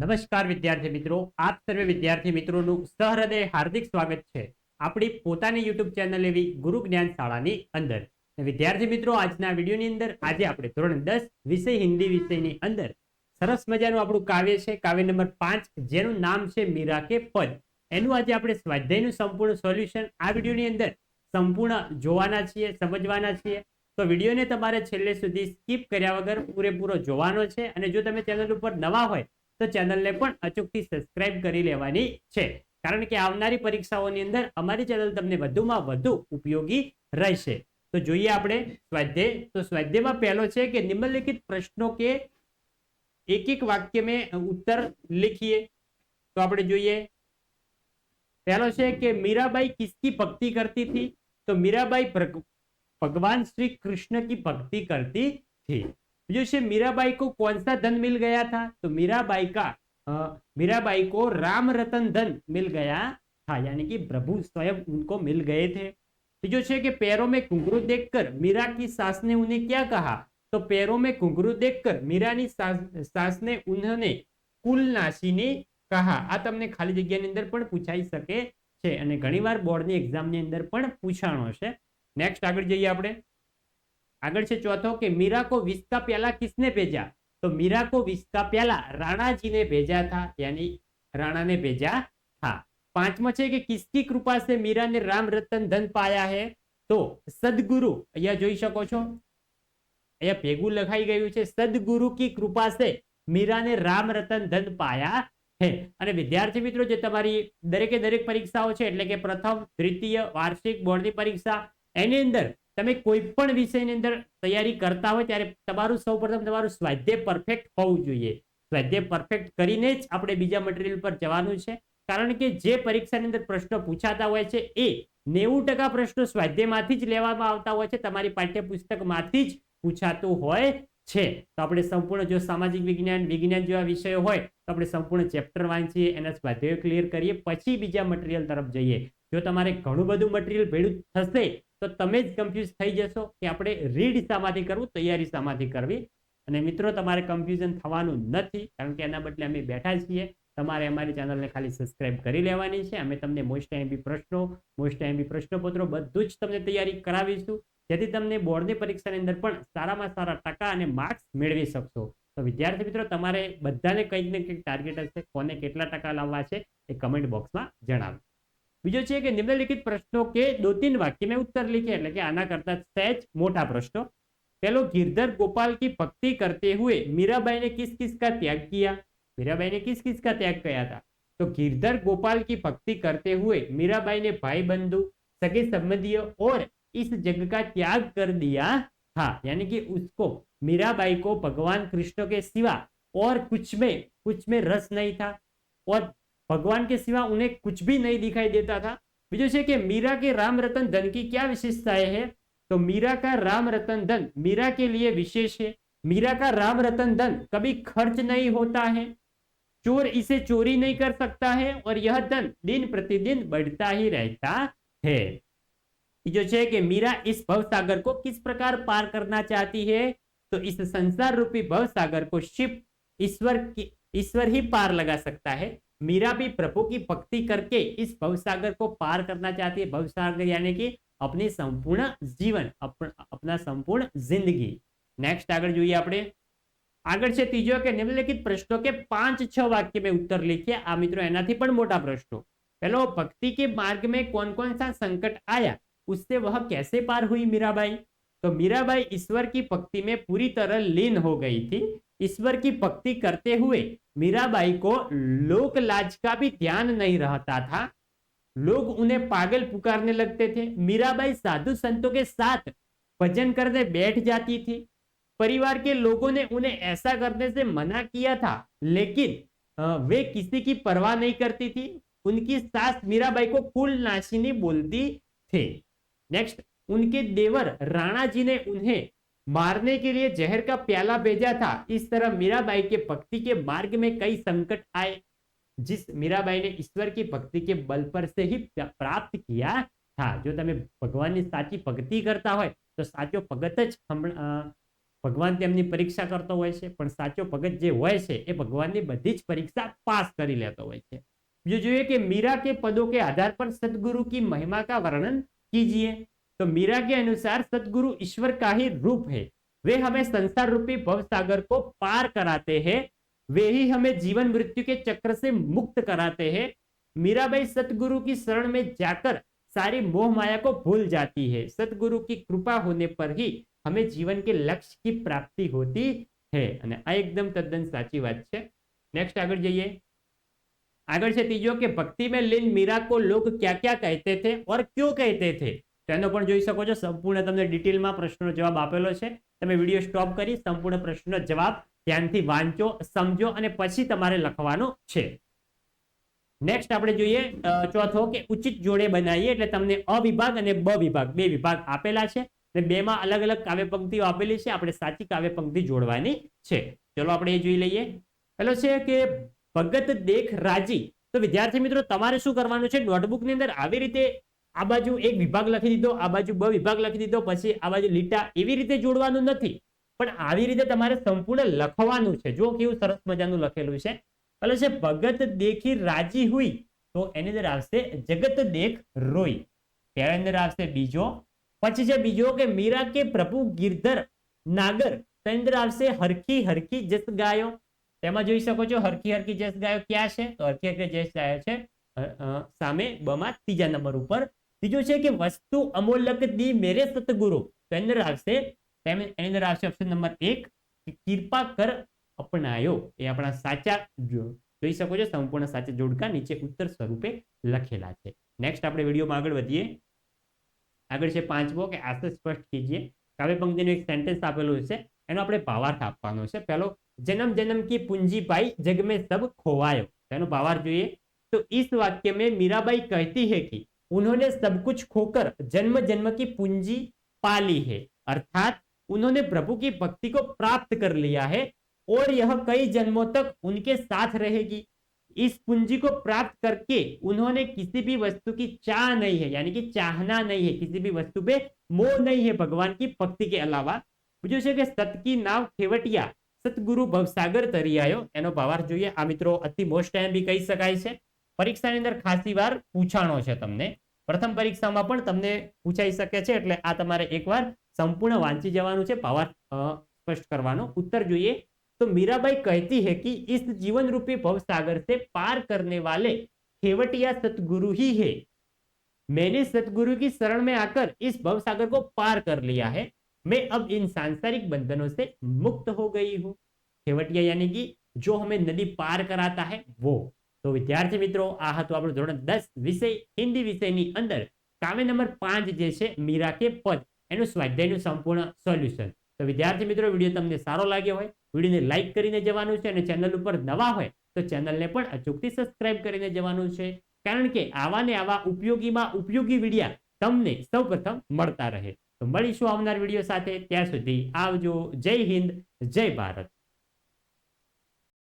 નમસ્કાર વિદ્યાર્થી મિત્રો, આપ સર્વે વિદ્યાર્થી મિત્રોનું સહૃદય હાર્દિક સ્વાગત છે. આપણી પોતાની યુટ્યુબ ચેનલ એવી ગુરુ જ્ઞાન શાળાની અંદર. વિદ્યાર્થી મિત્રો, આજના વિડીયોની અંદર આજે આપણે ધોરણ દસ વિષય હિન્દી વિષયની અંદર સરસ મજાનું આપણું કાવ્ય છે. કાવ્ય નંબર પાંચ, જેનું નામ છે મીરા કે પદ. એનું આજે આપણે સ્વાધ્યાયનું સંપૂર્ણ સોલ્યુશન આ વિડીયોની અંદર સંપૂર્ણ જોવાના છીએ, સમજવાના છીએ. તો વિડીયોને તમારે છેલ્લે સુધી સ્કીપ કર્યા વગર પૂરેપૂરો જોવાનો છે. અને જો તમે ચેનલ ઉપર નવા હોય તો ચેનલને પણ અચૂકથી સબસ્ક્રાઇબ કરી લેવાની છે. કારણ કે આવનારી પરીક્ષાઓની અંદર અમારી ચેનલ તમને વધુમાં વધુ ઉપયોગી રહેશે. તો જોઈએ આપણે સ્વાધ્યાય. તો સ્વાધ્યાયમાં પહેલો છે કે નિમ્નલિખિત પ્રશ્નો કે એક એક વાક્ય મેં ઉત્તર લખીએ. તો આપણે જોઈએ. પહેલો છે કે મીરાબાઈ કિસકી ભક્તિ કરતી હતી. તો મીરાબાઈ ભગવાન શ્રી કૃષ્ણ કી ભક્તિ કરતી હતી. બીજું છે મીરાબાઈ કો કોણ ધન મિલ ગયા થા તો મીરાબાઈ કા મીરાબાઈ કો રામ રતન ધન મિલ ગયા था, यानी कि प्रभु स्वयं उनको मिल गए थे। जो छे कि पैरों में घुंघरू देखकर मीरा की सास ने उन्हें क्या कहा? तो पैरों में घुंघरू देखकर મીરાની સાસ ને ઉન્હને કુલ નાસીને કહા આ તમને ખાલી જગ્યાની અંદર પણ પૂછાઈ શકે છે. અને ઘણીવાર બોર્ડની એક્ઝામની અંદર પણ પૂછાણો છે. નેક્સ્ટ આગળ જઈએ આપણે. આગળ છે ચોથો કે મીરા વિસ્કા પ્યાલા કિસને ભેજા? તો મીરા વિસ્કા પ્યાલા રાણાજીને ભેજા થા, યાની રાણાને ભેજા થા. પાંચમો છે કે કિસકી કૃપા સે મીરા રામ રતન ધન પાયા હે. તો સદગુરુ, અહીંયા જોઈ શકો છો. અહીંયા ભેગું લખાઈ ગયું છે, સદગુરુ કી કૃપા સે મીરાને રામ રતન ધન પાયા હે. અને વિદ્યાર્થી મિત્રો, જે તમારી દરેકે દરેક પરીક્ષાઓ છે, એટલે કે પ્રથમ, દ્વિતીય, વાર્ષિક બોર્ડની પરીક્ષા, એની અંદર તમે કોઈ પણ વિષયની અંદર તૈયારી કરતા હોય ત્યારે તમારું સૌપ્રથમ તમારું સ્વાધ્યાય પરફેક્ટ હોવું જોઈએ. સ્વાધ્યાય પરફેક્ટ કરીને જ આપણે બીજા મટીરિયલ પર જવાનું છે. કારણ કે જે પરીક્ષાની અંદર પ્રશ્નો પૂછાતા હોય છે એ નેવું ટકા પ્રશ્નો સ્વાધ્યાયમાંથી જ લેવામાં આવતા હોય છે. તમારી પાઠ્યપુસ્તકમાંથી જ પૂછાતું હોય છે. તો આપણે સંપૂર્ણ જો સામાજિક વિજ્ઞાન વિજ્ઞાન જેવા વિષયો હોય તો આપણે સંપૂર્ણ ચેપ્ટર વાંચીએ, એના સ્વાધ્યાયો ક્લિયર કરીએ, પછી બીજા મટીરિયલ તરફ જઈએ. જો તમારે ઘણું બધું મટીરિયલ ભેળું થશે તો તમે જ કન્ફ્યુઝ થઈ જશો કે આપણે રીડ શામાંથી કરવું, તૈયારી શામાંથી કરવી. અને મિત્રો, તમારે કન્ફ્યુઝન થવાનું નથી, કારણ કે એના બદલે અમે બેઠા છીએ. તમારે અમારી ચેનલને ખાલી સબસ્ક્રાઇબ કરી લેવાની છે. અમે તમને મોસ્ટ એમબી પ્રશ્નો મોસ્ટ એમબી પ્રશ્નપત્રો બધું જ તમને તૈયારી કરાવીશું. જેથી તમને બોર્ડની પરીક્ષાની અંદર પણ સારામાં સારા ટકા અને માર્ક્સ મેળવી શકશો. તો વિદ્યાર્થી મિત્રો, તમારે બધાને કંઈક ને કંઈક ટાર્ગેટ હશે. કોને કેટલા ટકા લાવવા છે એ કમેન્ટ બોક્સમાં જણાવો. બીજો છે કે નિમ્નલિખિત પ્રશ્નો કે દो तीन वाक्य में उत्तर लिखे એટલે કે આના કરતા સહેજ મોટા પ્રશ્નો પેલો गिरधर गोपाल की भक्ति करते हुए मीराबाई ने किस किस का त्याग किया मीराबाई ने किस किस का त्याग किया था तो गिरधर गोपाल की भक्ति करते हुए मीराबाई ने भाई बंधु सगे संबंधियों और इस जग का त्याग कर दिया था यानी कि उसको मीराबाई को भगवान कृष्ण के सिवा और कुछ में कुछ में रस नहीं था और भगवान के सिवा उन्हें कुछ भी नहीं दिखाई देता था बीजो છે કે मीरा के राम रतन धन की क्या विशेषताएं है तो मीरा का राम रतन धन मीरा के लिए विशेष है मीरा का राम रतन धन कभी खर्च नहीं होता है चोर इसे चोरी नहीं कर सकता है और यह धन दिन प्रतिदिन बढ़ता ही रहता है जो છે કે मीरा इस भव सागर को किस प्रकार पार करना चाहती है तो इस संसार रूपी भव सागर को शिव ईश्वर की ईश्वर ही पार लगा सकता है मीरा भी प्रभु की भक्ति करके इस भवसागर को पार करना चाहती है भवसागर यानी कि अपनी संपूर्ण जीवन अप- अपना संपूर्ण जिंदगी નેક્સ્ટ આગળ જોઈએ આપણે આગળ છે ત્રીજો કે નિમ્નલિખિત પ્રશ્નો કે પાંચ છ वाक्य में उत्तर लिखिए આ મિત્રો એનાથી પણ મોટા પ્રશ્નો पहलो भक्ति के मार्ग में कौन कौन सा संकट आया उससे वह कैसे पार हुई मीराबाई तो मीराबाई ईश्वर की भक्ति में पूरी तरह लीन हो गई थी ईश्वर की भक्ति करते हुए मीराबाई को लोक लाज का भी ध्यान नहीं रहता था। लोग उन्हें पागल पुकारने लगते थे। मीराबाई साधु संतों के साथ भजन करने बैठ जाती थी। परिवार के लोगों ने उन्हें ऐसा करने से मना किया था, लेकिन वे किसी की परवाह नहीं करती थी। उनकी सास मीराबाई को कुल नाशिनी बोलती थे। नेक्स्ट उनके देवर राणा जी ने उन्हें मारने के लिए जहर का प्याला भेजा था इस तरह मीराबाई के भक्ति के मार्ग में कई संकट आए जिस मीराबाई ने ईश्वर की भक्ति के बल पर से ही प्रा- प्राप्त किया था જો તમે ભગવાનની સાચી ભક્તિ કરતા હોય તો સાચો ભગત જ હમણાં, અ, ભગવાન તેમની પરીક્ષા કરતો હોય છે પણ સાચો ભગત જે હોય છે એ ભગવાનની બધી જ પરીક્ષા પાસ કરી લેતો હોય છે બીજું જોઈએ કે मीरा के पदों के आधार पर सतगुरु की महिमा का वर्णन कीजिए तो मीरा के अनुसार सतगुरु ईश्वर का ही रूप है वे हमें संसार रूपी भव सागर को पार कराते हैं वे ही हमें जीवन मृत्यु के चक्र से मुक्त कराते हैं मीराबाई सतगुरु की शरण में जाकर सारी मोह माया को भूल जाती है सतगुरु की कृपा होने पर ही हमें जीवन के लक्ष्य की प्राप्ति होती है અને આ એકદમ તદ્દન સાચી વાત છે નેક્સ્ટ આગળ જઈએ આગળ છે ત્રીજો કે ભક્તિ में लीन मीरा को लोग क्या क्या कहते थे और क्यों कहते थे તેનો પણ જોઈ શકો છો. સંપૂર્ણ તમને ડિટેલમાં પ્રશ્નનો જવાબ આપેલો છે. તમે વીડિયો સ્ટોપ કરી સંપૂર્ણ પ્રશ્નનો જવાબ ધ્યાનથી વાંચો, સમજો અને પછી તમારે લખવાનો છે. નેક્સ્ટ આપણે જોઈએ ચોથો કે ઉચિત જોડે બનાવીએ એટલે તમને અ વિભાગ અને બ વિભાગ બે વિભાગ આપેલા છે. અને બેમાં અલગ અલગ કાવ્ય પંક્તિઓ આપેલી છે. આપણે સાચી કાવ્ય પંક્તિ જોડવાની છે. ચલો આપણે એ જોઈ લઈએ. પેલો છે કે ભગત દેખ રાજી. તો વિદ્યાર્થી મિત્રો, તમારે શું કરવાનું છે? નોટબુકની અંદર આવી રીતે આ બાજુ એક વિભાગ લખી દીધો, આ બાજુ બ વિભાગ લખી દીધો, પછી આ બાજુ લીટા એવી રીતે જોડવાનું નથી. પણ આવી રીતે તમારે સંપૂર્ણ લખવાનું છે. જો કેવું સરસ મજાનું લખેલું છે. એટલે છે, ભગત દેખી રાજી હુઈ. તો એની અંદર આવશે જગત દેખ રોઈ. તેની અંદર આવશે બીજો. પછી છે બીજો કે મીરા કે પ્રભુ ગિરધર નાગર. તેની અંદર આવશે હરખી હરખી જસ ગાયો. તેમાં જોઈ શકો છો હરખી હરખી જસ ગાયો ક્યાં છે? તો હરખી હરખી જસ ગાયો છે સામે બમાં ત્રીજા નંબર ઉપર. બીજું છે કે વસ્તુ અમૂલક દી મેરે સતગુરુ. તો એની અંદર આવશે એની અંદર આવશે ઓપ્શન નંબર એક કૃપા કર અપનાયો. એ આપણા સાચા જોઈ શકો છો, સંપૂર્ણ સાચા જોડકા નીચે ઉત્તર સ્વરૂપે લખેલા છે. નેક્સ્ટ આપણે વિડીયોમાં આગળ વધીએ. આગળ છે પાંચમો, કે આશય સ્પષ્ટ કીજીએ. કાવ્ય પંક્તિનું એક સેન્ટેન્સ આપેલું છે, એનો આપણે ભાવાર્થ આપવાનો છે. પહેલો જન્મ જન્મ કી પુંજીભાઈ જગમે સબ ખોવાયો. એનો ભાવાર્થ જોઈએ. તો ઈસ વાક્ય મેં મીરાબાઈ કહેતી હે કે उन्होंने सब कुछ खोकर जन्म जन्म की पूंजी पा ली है अर्थात उन्होंने प्रभु की भक्ति को प्राप्त कर लिया है और यह कई जन्मों तक उनके साथ रहेगी इस पूंजी को प्राप्त करके उन्होंने किसी भी वस्तु की चाह नहीं है यानी कि चाहना नहीं है किसी भी वस्तु पे मोह नहीं है भगवान की भक्ति के अलावा બીજું છે કે સત કી નાવ ખેવટિયા સતગુરુ ભવસાગર તરી આવ્યો એનો ભાવાર્થ જોઈએ આ મિત્રો અતિ મોસ્ટ ટાઈમ બી કહી શકાય છે પરીક્ષાની અંદર ખાસી વાર પૂછાણો છે તમને પ્રથમ પરીક્ષામાં પણ તમને પૂછાઈ શકે છે એટલે આ તમારે એકવાર સંપૂર્ણ વાંચી જવાનું છે ભાવાર્થ અ, સ્પષ્ટ કરવાનો ઉત્તર જોઈએ तो मीराबाई कहती है कि इस जीवन रूपी भव सागर से पार करने वाले खेवटिया सतगुरु ही है मैंने सतगुरु की शरण में आकर इस भव सागर को पार कर लिया है मैं अब इन सांसारिक बंधनों से मुक्त हो गई हूँ खेवटिया यानी कि जो हमें नदी पार कराता है वो તો વિદ્યાર્થી મિત્રો, આ હતું આપણું ધોરણ દસ વિષય, હિન્દી વિષયની અંદર કાવ્ય નંબર પાંચ જે છે, મીરા કે પદ, એનું સ્વાધ્યાયનું સંપૂર્ણ સોલ્યુશન. તો વિદ્યાર્થી મિત્રો, વીડિયો તમને સારો લાગ્યો હોય, વિડીયોને લાઇક કરીને જવાનું છે અને ચેનલ ઉપર નવા હોય, તો ચેનલને પણ અચૂકથી સબસ્ક્રાઇબ કરીને જવાનું છે. કારણ કે આવા ને આવા ઉપયોગીમાં ઉપયોગી વિડીયા તમને સૌપ્રથમ મળતા રહે. તો મળીશું આવનાર વીડિયો સાથે. ત્યાં સુધી આવજો. જય હિન્દ, જય ભારત.